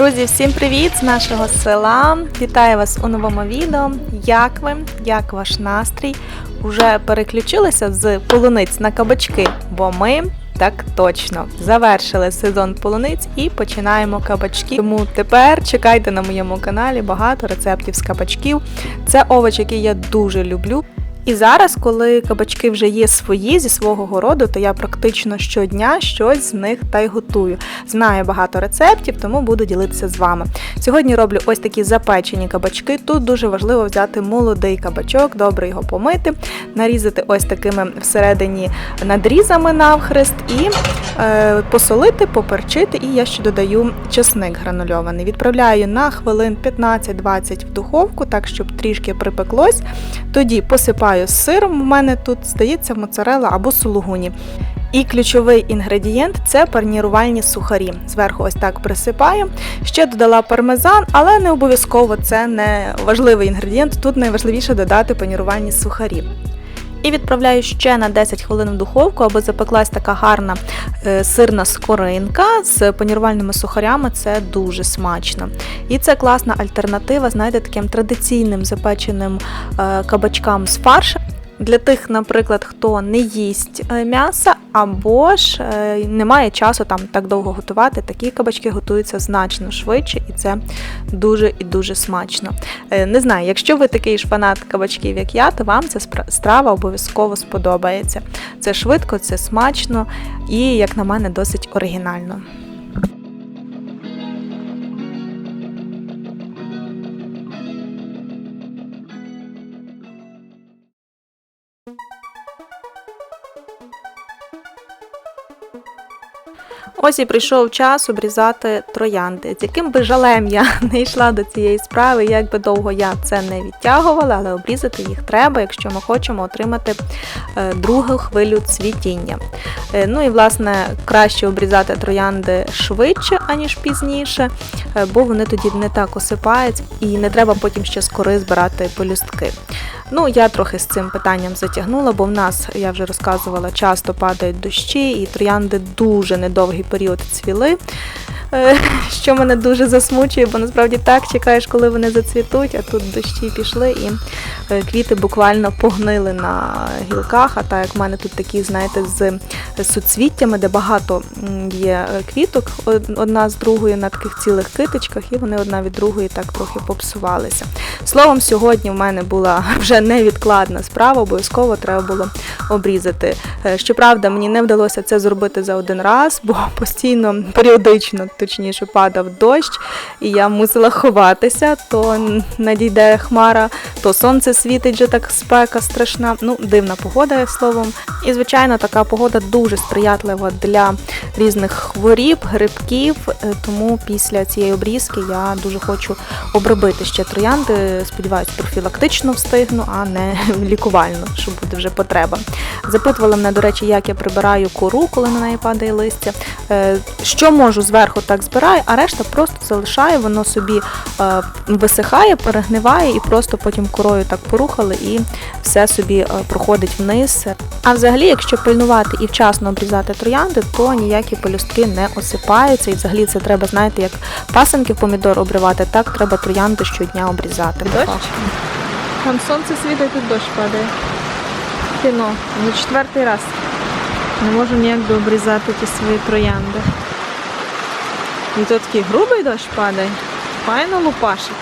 Друзі, всім привіт з нашого села. Вітаю вас у новому відео. Як ви? Як ваш настрій? Уже переключилися з полуниць на кабачки, бо ми так точно завершили сезон полуниць і починаємо кабачки. Тому тепер чекайте на моєму каналі багато рецептів з кабачків. Це овоч, який я дуже люблю. І зараз, коли кабачки вже є свої зі свого городу, то я практично щодня щось з них та й готую. Знаю багато рецептів, тому буду ділитися з вами. Сьогодні роблю ось такі запечені кабачки. Тут дуже важливо взяти молодий кабачок, добре його помити, нарізати ось такими всередині надрізами навхрест і е, посолити, поперчити. І я ще додаю чесник гранульований. Відправляю на хвилин 15-20 в духовку, так щоб трішки припеклось. Тоді посипаю з сиром. У мене тут здається моцарела або сулугуні. І ключовий інгредієнт це парнірувальні сухарі. Зверху ось так присипаю. Ще додала пармезан, але не обов'язково це не важливий інгредієнт. Тут найважливіше додати панірувальні сухарі. І відправляю ще на 10 хвилин в духовку, аби запеклась така гарна е, сирна скоринка з панірувальними сухарями. Це дуже смачно. І це класна альтернатива, знаєте, таким традиційним запеченим е, кабачкам з фаршем. Для тих, наприклад, хто не їсть е, м'яса або ж немає часу там так довго готувати, такі кабачки готуються значно швидше, і це дуже і дуже смачно. Е, Не знаю, якщо ви такий ж фанат кабачків, як я, то вам ця страва обов'язково сподобається. Це швидко, це смачно і, як на мене, досить оригінально. Ось і прийшов час обрізати троянди. З яким би жалем я не йшла до цієї справи, як би довго я це не відтягувала, але обрізати їх треба, якщо ми хочемо отримати е, другу хвилю цвітіння. Е, Ну і власне краще обрізати троянди швидше, аніж пізніше, е, бо вони тоді не так осипаються і не треба потім ще з кори збирати пелюстки. Ну, я трохи з цим питанням затягнула, бо в нас, я вже розказувала, часто падають дощі, і троянди дуже недовгий період цвіли. Е, Що мене дуже засмучує, бо насправді так чекаєш, коли вони зацвітуть, а тут дощі пішли і е, квіти буквально погнили на гілках. А так як в мене тут такі, знаєте, з суцвіттями, де багато є е, квіток одна з другою на таких цілих китичках, і вони одна від другої так трохи попсувалися. Словом, сьогодні в мене була вже невідкладна справа, обов'язково треба було обрізати. Щоправда, мені не вдалося це зробити за один раз, бо постійно, періодично, точніше, падав дощ, і я мусила ховатися, то надійде хмара, то сонце світить вже так спека страшна. Ну, дивна погода, словом. І, звичайно, така погода дуже сприятлива для різних хворіб, грибків. е, Тому після цієї обрізки я дуже хочу обробити ще троянди. Сподіваюсь, профілактично встигну, а не лікувально, що буде вже потреба. Запитували мене, до речі, як я прибираю кору, коли на неї падає листя. Е, Що можу зверху так збираю, а решта просто залишаю, воно собі е, висихає, перегниває і просто потім корою так порухали і все собі е, проходить вниз. А взагалі, якщо пильнувати і вчасно обрізати троянди, то ніякі пелюстки не осипаються. І взагалі це треба, знаєте, як пасенки помідор обривати, так треба троянди щодня обрізати. Дощ? Там сонце світить, тут дощ падає. Кіно, вже четвертий раз. Не можу ніяк дообрізати ті свої троянди. І тут такий грубий дощ падає. Файно лупашить.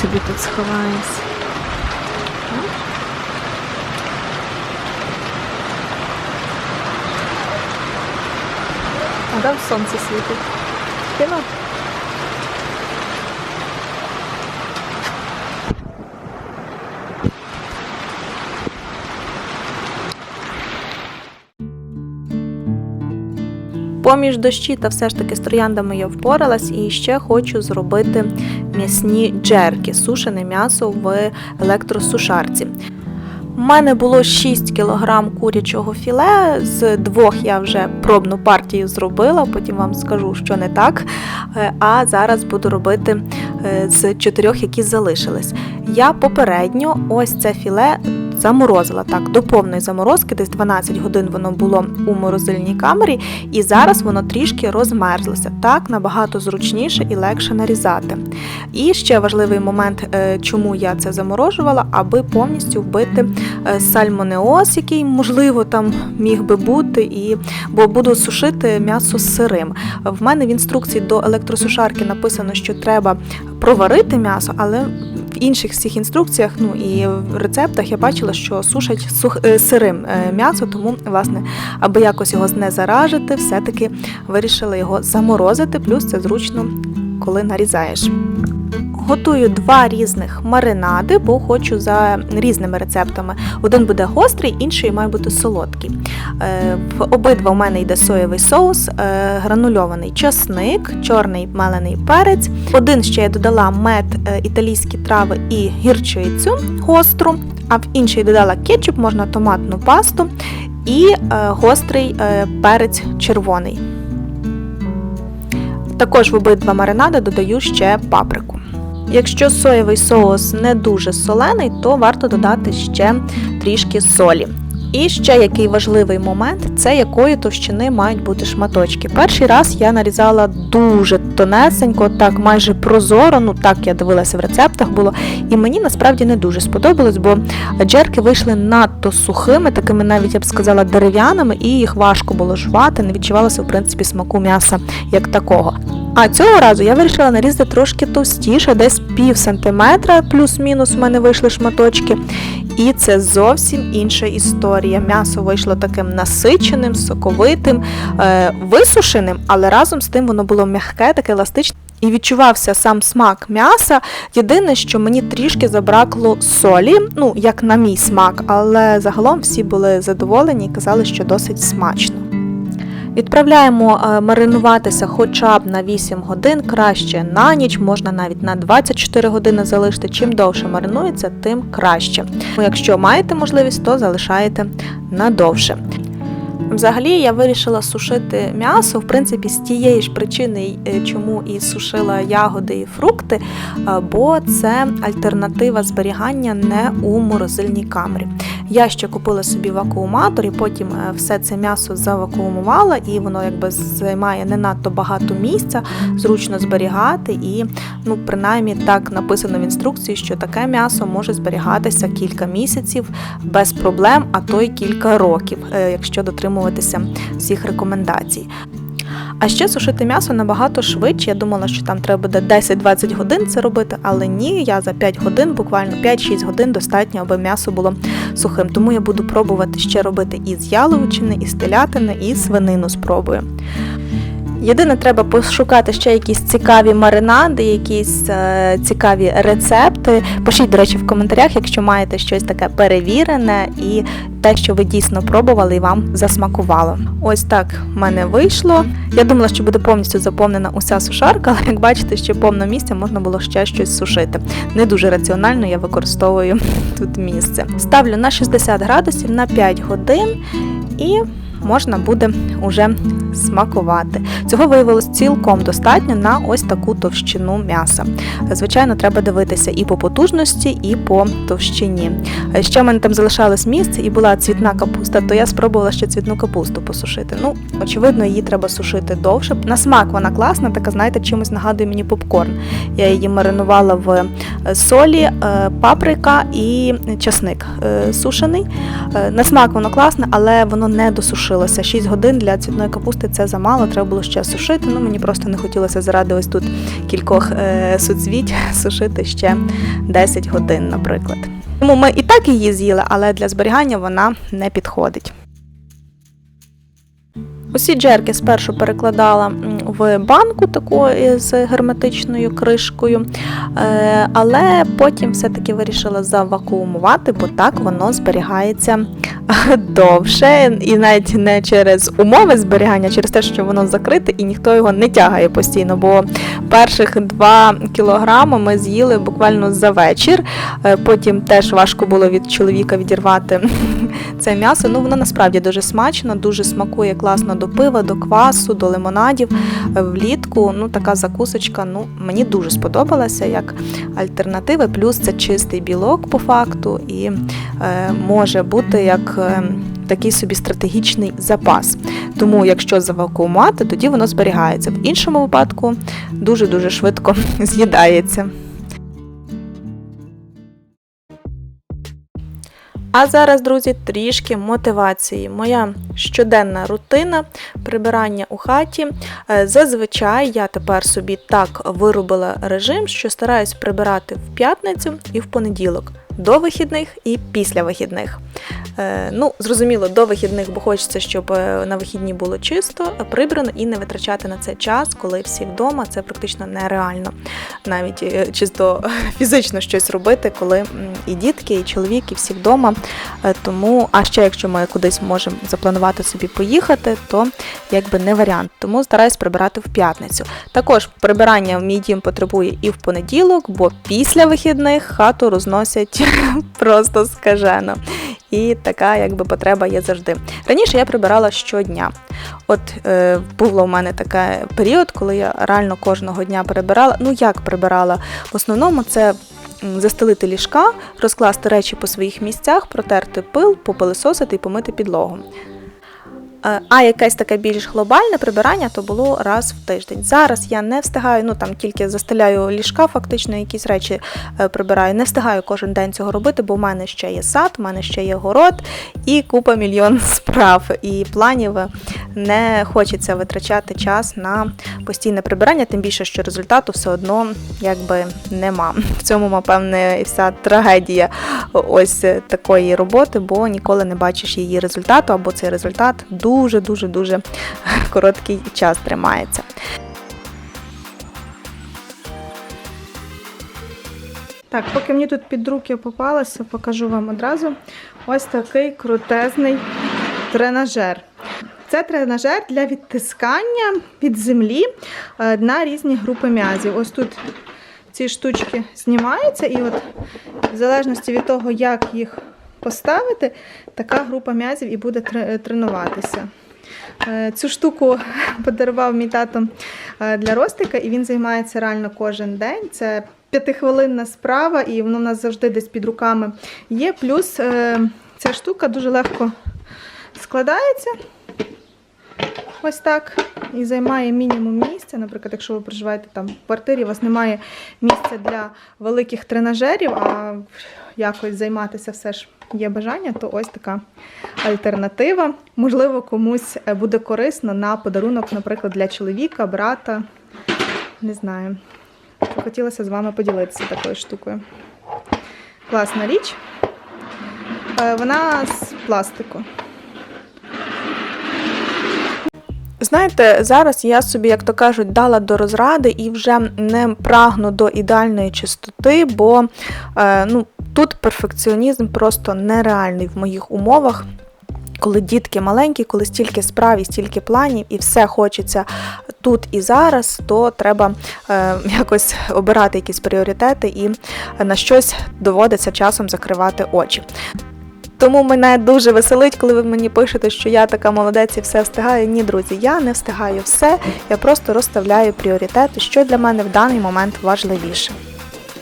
Собі тут сховаюсь. А там сонце світить. Кіно. Поміж дощі та все ж таки з трояндами я впоралась і ще хочу зробити м'ясні джерки, сушене м'ясо в електросушарці. У мене було 6 кг курячого філе. З двох я вже пробну партію зробила, потім вам скажу, що не так. Е, А зараз буду робити е, з чотирьох, які залишились. Я попередньо ось це філе заморозила так до повної заморозки, десь 12 годин воно було у морозильній камері, і зараз воно трішки розмерзлося. Так набагато зручніше і легше нарізати. І ще важливий момент, е, чому я це заморожувала, аби повністю вбити е, сальмонеоз, який можливо там міг би бути, і бо буду сушити м'ясо сирим. В мене в інструкції до електросушарки написано, що треба проварити м'ясо, але в інших всіх інструкціях, ну і в рецептах я бачила, що сушать сух, е, сирим е, м'ясо, тому власне, аби якось його не заражити, все-таки вирішила його заморозити. Плюс це зручно, коли нарізаєш. Готую два різних маринади, бо хочу за різними рецептами. Один буде гострий, інший має бути солодкий. Е, В обидва у мене йде соєвий соус, е, гранульований часник, чорний мелений перець. Один ще я додала мед, е, італійські трави і гірчицю гостру, а в інший додала кетчуп, можна томатну пасту і гострий перець червоний. Також в обидва маринади додаю ще паприку. Якщо соєвий соус не дуже солений, то варто додати ще трішки солі. І ще який важливий момент це якої товщини мають бути шматочки. Перший раз я нарізала дуже тонесенько, так майже прозоро, ну так я дивилася в рецептах було. І мені насправді не дуже сподобалось, бо джерки вийшли надто сухими, такими навіть я б сказала дерев'яними, і їх важко було жувати, не відчувалося в принципі смаку м'яса як такого. А цього разу я вирішила нарізати трошки товстіше, десь пів сантиметра, плюс-мінус в мене вийшли шматочки. І це зовсім інша історія. М'ясо вийшло таким насиченим, соковитим, е, висушеним, але разом з тим воно було м'яке, таке еластичне. І відчувався сам смак м'яса. Єдине, що мені трішки забракло солі, ну як на мій смак, але загалом всі були задоволені і казали, що досить смачно. Відправляємо е, маринуватися хоча б на 8 годин, краще на ніч, можна навіть на 24 години залишити. Чим довше маринується, тим краще. Якщо маєте можливість, то залишаєте надовше. Взагалі я вирішила сушити м'ясо, в принципі, з тієї ж причини, е, чому і сушила ягоди і фрукти, е, бо це альтернатива зберігання не у морозильній камері. Я ще купила собі вакууматор і потім е, все це м'ясо завакуумувала, і воно якби займає не надто багато місця, зручно зберігати. І ну, принаймні так написано в інструкції, що таке м'ясо може зберігатися кілька місяців без проблем, а то й кілька років, е, якщо дотримуватися всіх рекомендацій. А ще сушити м'ясо набагато швидше. Я думала, що там треба буде 10-20 годин це робити, але ні, я за 5 годин, буквально 5-6 годин достатньо, аби м'ясо було сухим. Тому я буду пробувати ще робити і з яловичини, і з телятини, і свинину спробую. Єдине, треба пошукати ще якісь цікаві маринади, якісь е, цікаві рецепти. Пишіть, до речі, в коментарях, якщо маєте щось таке перевірене і те, що ви дійсно пробували і вам засмакувало. Ось так в мене вийшло. Я думала, що буде повністю заповнена уся сушарка, але як бачите, ще повно місця можна було ще щось сушити. Не дуже раціонально я використовую тут місце. Ставлю на 60 градусів на 5 годин і можна буде уже смакувати. Цього виявилось цілком достатньо на ось таку товщину м'яса. Звичайно, треба дивитися і по потужності, і по товщині. Ще в мене там залишалось місце і була цвітна капуста, то я спробувала ще цвітну капусту посушити. Ну, очевидно, її треба сушити довше. На смак вона класна, така, знаєте, чимось нагадує мені попкорн. Я її маринувала в солі, е, паприка і часник е, сушений. Е, На смак воно класне, але воно не досушилося. 6 годин для цвітної капусти це замало, треба було ще сушити. Ну мені просто не хотілося заради ось тут кількох е, суцвіть сушити ще 10 годин, наприклад. Тому ми і так її з'їли, але для зберігання вона не підходить. Усі джерки спершу перекладала в банку таку з герметичною кришкою, е, але потім все-таки вирішила завакуумувати, бо так воно зберігається довше, і навіть не через умови зберігання, а через те, що воно закрите і ніхто його не тягає постійно. Бо перших 2 кілограми ми з'їли буквально за вечір. Е, Потім теж важко було від чоловіка відірвати це м'ясо. Ну воно насправді дуже смачно, дуже смакує класно до пива, до квасу, до лимонадів. Е, Влітку ну така закусочка. Ну мені дуже сподобалася як альтернатива. Плюс це чистий білок по факту і е, може бути як. е, Такий собі стратегічний запас. Тому, якщо завакуумувати, тоді воно зберігається. В іншому випадку дуже дуже швидко з'їдається. А зараз, друзі, трішки мотивації. Моя щоденна рутина прибирання у хаті. Е, Зазвичай я тепер собі так виробила режим, що стараюсь прибирати в п'ятницю і в понеділок. До вихідних і після вихідних. Е, ну, зрозуміло, до вихідних, бо хочеться, щоб е, на вихідні було чисто, прибрано і не витрачати на це час, коли всі вдома. Це практично нереально. Навіть е, чисто фізично щось робити, коли і дітки, і чоловік, і всі вдома. Тому, а ще якщо ми кудись можемо запланувати собі поїхати, то якби не варіант. Тому стараюсь прибирати в п'ятницю. Також прибирання в мій дім потребує і в понеділок, бо після вихідних хату розносять просто скажено. І така якби потреба є завжди. Раніше я прибирала щодня. От е, був у мене такий період, коли я реально кожного дня прибирала. Ну як прибирала? В основному це застелити ліжка, розкласти речі по своїх місцях, протерти пил, попилисосити і помити підлогу. Е, А якесь таке більш глобальне прибирання то було раз в тиждень. Зараз я не встигаю, ну там тільки застеляю ліжка, фактично якісь речі е, прибираю. Не встигаю кожен день цього робити, бо в мене ще є сад, в мене ще є город і купа мільйон справ і планів. Не хочеться витрачати час на постійне прибирання, тим більше, що результату все одно якби нема. В цьому, напевне, і вся трагедія ось такої роботи, бо ніколи не бачиш її результату, або цей результат дуже дуже дуже короткий час тримається. Так, поки мені тут під руки попалося, покажу вам одразу ось такий крутезний тренажер. Це тренажер для відтискання від землі е, на різні групи м'язів. Ось тут ці штучки знімаються, і от в залежності від того, як їх поставити, така група м'язів і буде тренуватися. Е, Цю штуку подарував мій тато е, для Ростика, і він займається реально кожен день. Це п'ятихвилинна справа, і воно в нас завжди десь під руками є. Плюс е, ця штука дуже легко складається. Ось так. І займає мінімум місця. Наприклад, якщо ви проживаєте там в квартирі, у вас немає місця для великих тренажерів, а якось займатися все ж є бажання, то ось така альтернатива. Можливо, комусь е, буде корисно на подарунок, наприклад, для чоловіка, брата. Не знаю. Хотілося з вами поділитися такою штукою. Класна річ. Е, Вона з пластику. Знаєте, зараз я собі, як то кажуть, дала до розради і вже не прагну до ідеальної чистоти, бо е, ну, тут перфекціонізм просто нереальний в моїх умовах. Коли дітки маленькі, коли стільки справ і стільки планів, і все хочеться тут і зараз, то треба е, якось обирати якісь пріоритети і на щось доводиться часом закривати очі. Тому мене дуже веселить, коли ви мені пишете, що я така молодець і все встигаю. Ні, друзі, я не встигаю все. Я просто розставляю пріоритети, що для мене в даний момент важливіше.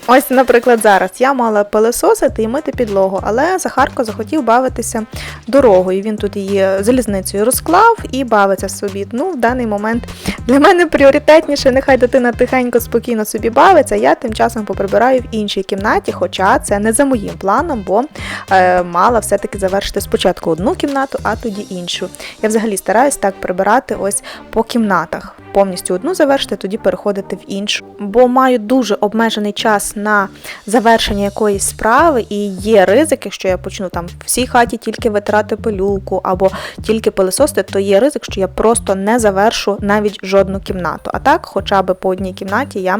Ось, наприклад, зараз я мала пилесосити і мити підлогу, але Захарко захотів бавитися дорогою. Він тут її залізницею розклав і бавиться собі. Ну, в даний момент для мене пріоритетніше, нехай дитина тихенько, спокійно собі бавиться. Я тим часом поприбираю в іншій кімнаті, хоча це не за моїм планом, бо е, мала все-таки завершити спочатку одну кімнату, а тоді іншу. Я взагалі стараюсь так прибирати ось по кімнатах. Повністю одну завершити, тоді переходити в іншу. Бо маю дуже обмежений час на завершення якоїсь справи, і є ризик, якщо я почну там в всій хаті тільки витирати пилюку або тільки пилисосити, то є ризик, що я просто не завершу навіть жодну кімнату. А так, хоча б по одній кімнаті я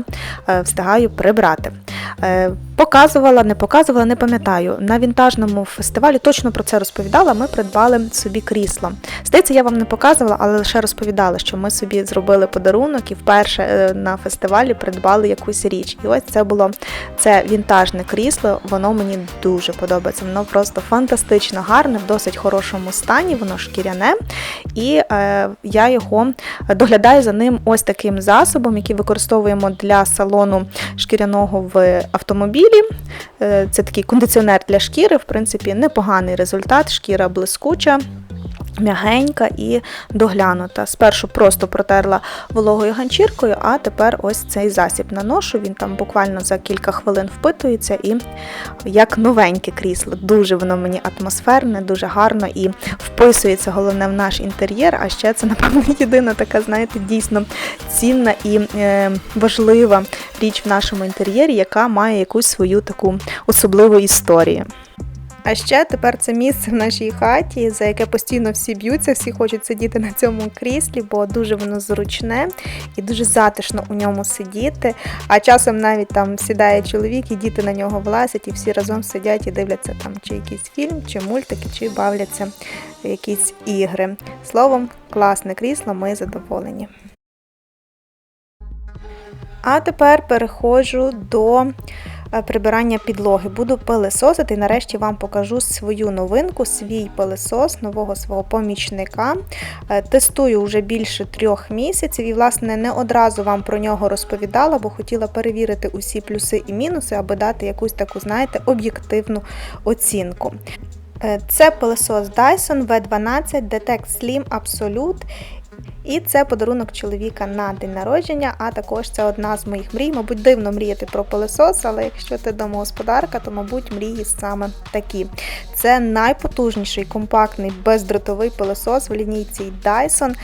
е, встигаю прибрати. Е, Показувала, не показувала, не пам'ятаю. На вінтажному фестивалі точно про це розповідала. Ми придбали собі крісло. Здається, я вам не показувала, але лише розповідала, що ми собі зробили подарунок і вперше е, на фестивалі придбали якусь річ. І ось це було це вінтажне крісло. Воно мені дуже подобається. Воно просто фантастично гарне, в досить хорошому стані. Воно шкіряне, і е, я його доглядаю за ним ось таким засобом, який використовуємо для салону шкіряного в автомобілі. Е, Це такий кондиціонер для шкіри, в принципі, непоганий результат. Шкіра блискуча. М'ягенька і доглянута. Спершу просто протерла вологою ганчіркою, а тепер ось цей засіб наношу. Він там буквально за кілька хвилин впитується і як новеньке крісло. Дуже воно мені атмосферне, дуже гарно і вписується головне в наш інтер'єр. А ще це, напевно, єдина така, знаєте, дійсно цінна і е, важлива річ в нашому інтер'єрі, яка має якусь свою таку особливу історію. А ще тепер це місце в нашій хаті, за яке постійно всі б'ються, всі хочуть сидіти на цьому кріслі, бо дуже воно зручне і дуже затишно у ньому сидіти. А часом навіть там сідає чоловік, і діти на нього влазять, і всі разом сидять і дивляться там чи якийсь фільм, чи мультики, чи бавляться в якісь ігри. Словом, класне крісло, ми задоволені. А тепер переходжу до прибирання підлоги. Буду пилесосити і нарешті вам покажу свою новинку, свій пилесос нового свого помічника. Е, Тестую вже більше трьох місяців і, власне, не одразу вам про нього розповідала, бо хотіла перевірити усі плюси і мінуси, аби дати якусь таку, знаєте, об'єктивну оцінку. Е, Це пилесос Dyson V12 Detect Slim Absolute. І це подарунок чоловіка на день народження, а також це одна з моїх мрій. Мабуть, дивно мріяти про пилесос, але якщо ти домогосподарка, то, мабуть, мрії саме такі. Це найпотужніший компактний бездротовий пилесос в лінійці Dyson.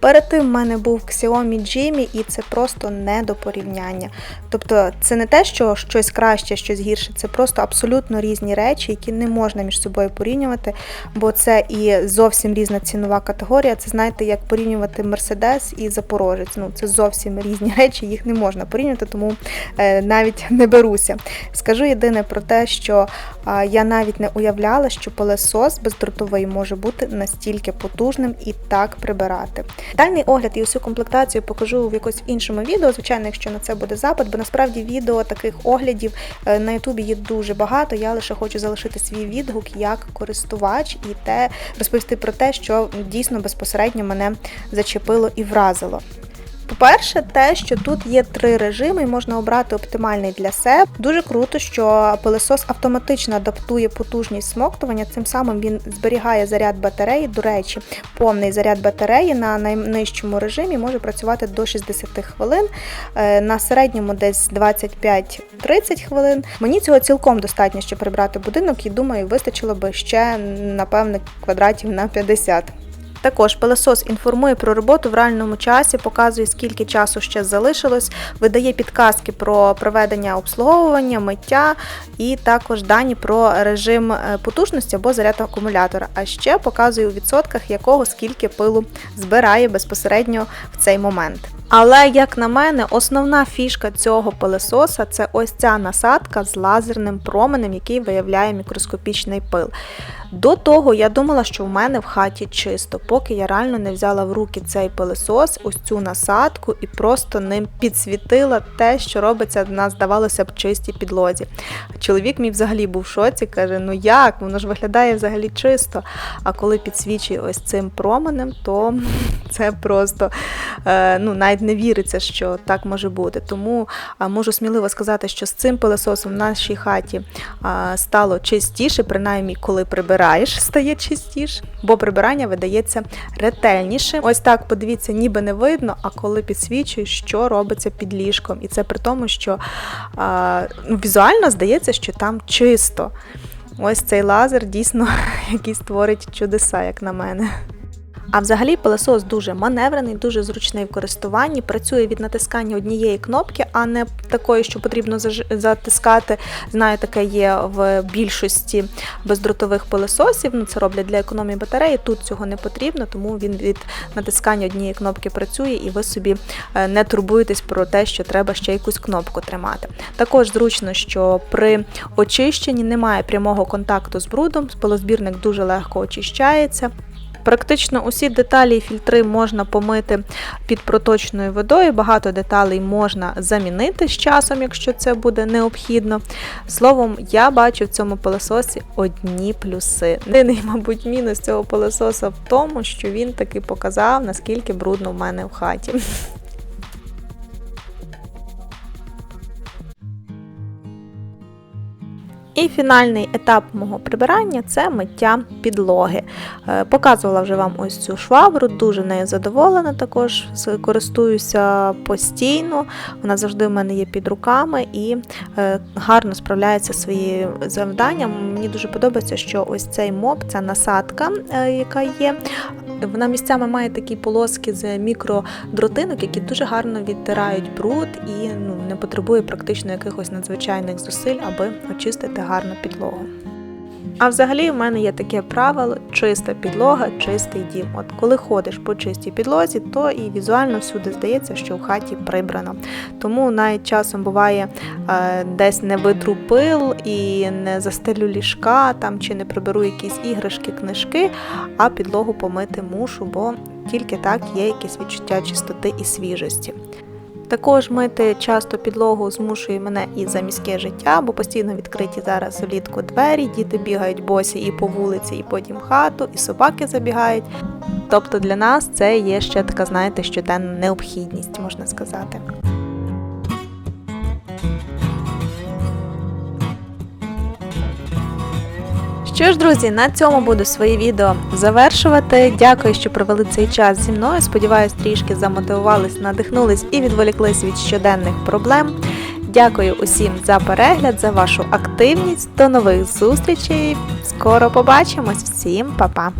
Перед тим в мене був Xiaomi Jimmy, і це просто не до порівняння. Тобто, це не те, що щось краще, щось гірше, це просто абсолютно різні речі, які не можна між собою порівнювати, бо це і зовсім різна цінова категорія. Це знаєте, як порівнювати Мерседес і Запорожець. Ну це зовсім різні речі, їх не можна порівнювати, тому е, навіть не беруся. Скажу єдине про те, що е, я навіть не уявляла, що пилесос бездротовий може бути настільки потужним і так прибирати. Детальний огляд і усю комплектацію покажу в якось іншому відео, звичайно, якщо на це буде запит, бо насправді відео таких оглядів е, на Ютубі є дуже багато. Я лише хочу залишити свій відгук як користувач і те розповісти про те, що дійсно безпосередньо мене зачепило і вразило. По-перше, те, що тут є три режими, і можна обрати оптимальний для себе. Дуже круто, що пилесос автоматично адаптує потужність смоктування. Цим самим він зберігає заряд батареї. До речі, повний заряд батареї на найнижчому режимі може працювати до 60 хвилин, е, на середньому десь 25-30 хвилин. Мені цього цілком достатньо, щоб прибрати будинок, і думаю, вистачило би ще напевне квадратів на 50. Також пилосос інформує про роботу в реальному часі, показує, скільки часу ще залишилось, видає підказки про проведення обслуговування, миття і також дані про режим е, потужності або заряд акумулятора. А ще показує у відсотках, якого скільки пилу збирає безпосередньо в цей момент. Але, як на мене, основна фішка цього пилесоса це ось ця насадка з лазерним променем, який виявляє мікроскопічний пил. До того я думала, що в мене в хаті чисто, поки я реально не взяла в руки цей пилесос, ось цю насадку, і просто ним підсвітила те, що робиться на, здавалося б, чистій підлозі. Чоловік мій взагалі був в шоці, каже: ну як, воно ж виглядає взагалі чисто. А коли підсвічує ось цим променем, то це просто е, ну, навіть не віриться, що так може бути. Тому можу сміливо сказати, що з цим пилососом в нашій хаті стало чистіше, принаймні, коли прибираєш, стає чистіше, бо прибирання видається ретельніше. Ось так, подивіться, ніби не видно, а коли підсвічуєш, що робиться під ліжком. І це при тому, що а, ну, візуально здається, що там чисто. Ось цей лазер дійсно якийсь творить чудеса, як на мене. А взагалі пилосос дуже маневрений, дуже зручний в користуванні, працює від натискання однієї кнопки, а не такої, що потрібно затискати. Знаю, таке є в більшості бездротових пилососів. Ну, це роблять для економії батареї. Тут цього не потрібно, тому він від натискання однієї кнопки працює, і ви собі е, не турбуєтесь про те, що треба ще якусь кнопку тримати. Також зручно, що при очищенні немає прямого контакту з брудом, пилозбірник дуже легко очищається. Практично усі деталі і фільтри можна помити під проточною водою. Багато деталей можна замінити з часом, якщо це буде необхідно. Словом, я бачу в цьому пилососі одні плюси. Єдиний, мабуть, мінус цього пилососа в тому, що він таки показав, наскільки брудно в мене в хаті. І фінальний етап мого прибирання це миття підлоги. Е, Показувала вже вам ось цю швабру, дуже нею задоволена. Також користуюся постійно. Вона завжди в мене є під руками і е, гарно справляється своїм завданням. Мені дуже подобається, що ось цей моп, ця насадка, е, яка є. Вона місцями має такі полоски з мікродротинок, які дуже гарно відтирають бруд і ну, не потребує практично якихось надзвичайних зусиль, аби очистити гарну підлогу. А взагалі в мене є таке правило: чиста підлога, чистий дім. От коли ходиш по чистій підлозі, то і візуально всюди здається, що в хаті прибрано. Тому навіть часом буває е, десь не витру пил і не застелю ліжка там чи не приберу якісь іграшки, книжки, а підлогу помити мушу, бо тільки так є якесь відчуття чистоти і свіжості. Також мити часто підлогу змушує мене і за міське життя, бо постійно відкриті зараз влітку двері, діти бігають босі і по вулиці, і потім хату, і собаки забігають. Тобто для нас це є ще така, знаєте, щоденна необхідність, можна сказати. Що ж, друзі, на цьому буду своє відео завершувати. Дякую, що провели цей час зі мною. Сподіваюсь, трішки замотивувались, надихнулись і відволіклись від щоденних проблем. Дякую усім за перегляд, за вашу активність. До нових зустрічей. Скоро побачимось. Всім па-па!